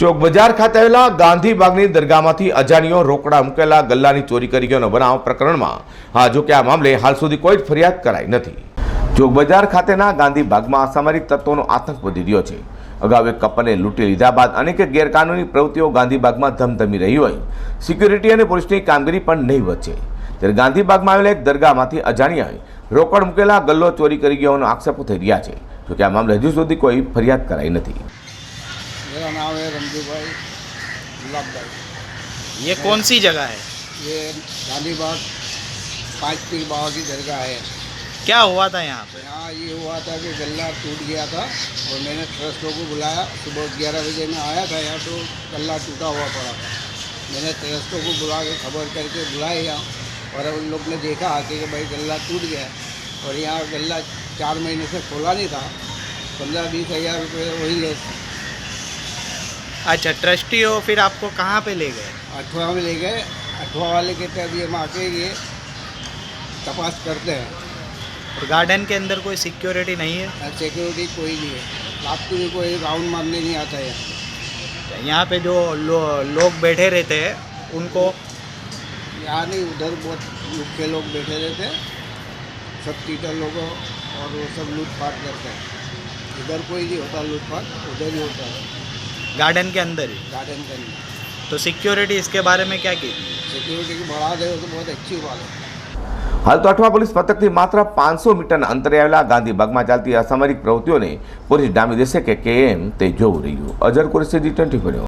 ચોક બજાર ખાતે આવેલા ગાંધીબાગની દરગાહમાંથી અજાણ્યો રોકડા મૂકેલા ગલ્લાની ચોરી કરી ગયોનો બનાવ પ્રકરણમાં. હા જોકે આ મામલે હાલ સુધી કોઈ જ ફરિયાદ કરાઈ નથી. ચોક બજાર ખાતેના ગાંધીબાગમાં અસામરિક તત્વોનો આતંક વધી રહ્યો છે. અગાઉ એક કપલને લૂંટી લીધા બાદ અનેક ગેરકાનૂની પ્રવૃત્તિઓ ગાંધીબાગમાં ધમધમી રહી હોય. સિક્યુરિટી અને પોલીસની કામગીરી પણ નહીવત છે. ત્યારે ગાંધીબાગમાં આવેલા એક દરગાહમાંથી અજાણ્યાએ રોકડ મૂકેલા ગલ્લો ચોરી કરી ગયોનો આક્ષેપો થઈ રહ્યા છે. જોકે આ મામલે હજુ સુધી કોઈ ફરિયાદ કરાઈ નથી. मेरा नाम है रमजू भाई गुलाब भाई ये कौन सी जगह है? ये गांधी बाग पाँच पीर बाबा की दरगाह है। क्या हुआ था यहाँ पे? यहाँ ये हुआ था कि गला टूट गया था और मैंने ट्रस्टों को बुलाया। सुबह ग्यारह बजे में आया था यहाँ तो गला टूटा हुआ पड़ा था। मैंने ट्रस्टों को बुला के खबर करके बुलाया यहाँ और उन लोग ने देखा आके कि भाई गला टूट गया और यहाँ गला चार महीने से खोला नहीं था। पंद्रह बीस हज़ार रुपये वही ले अच्छा ट्रस्टी हो फिर आपको कहाँ पे ले गए? अठवा में ले गए। अठवा वाले कहते हैं अभी हम आके ये तपास करते हैं। और गार्डन के अंदर कोई सिक्योरिटी नहीं है? सिक्योरिटी कोई नहीं है। रात को भी कोई राउंड मारने नहीं आता है। यहाँ पे जो लो, लोग बैठे रहते हैं उनको यहाँ नहीं उधर बहुत मुख्य लोग बैठे रहते हैं। सब टीटर लोगों और वो सब लूटपाट करते हैं। इधर कोई नहीं होता लूटपाट उधर ही होता है। गार्डन के अंदर ही गार्डन के अंदर तो सिक्योरिटी इसके बारे में क्या की सिक्योरिटी की बढ़ा दे तो बहुत अच्छी बात है હાલ તો અઠવા પોલીસ મથકથી માત્ર પાંચસો મીટરના અંતરે આવેલા ગાંધીબાગમાં ચાલતી અસામરિક પ્રવૃત્તિઓને પોલીસ ડામી દેશે કે કેમ તે જોવું રહ્યું અજર કુરેશી જી ટ્વેન્ટી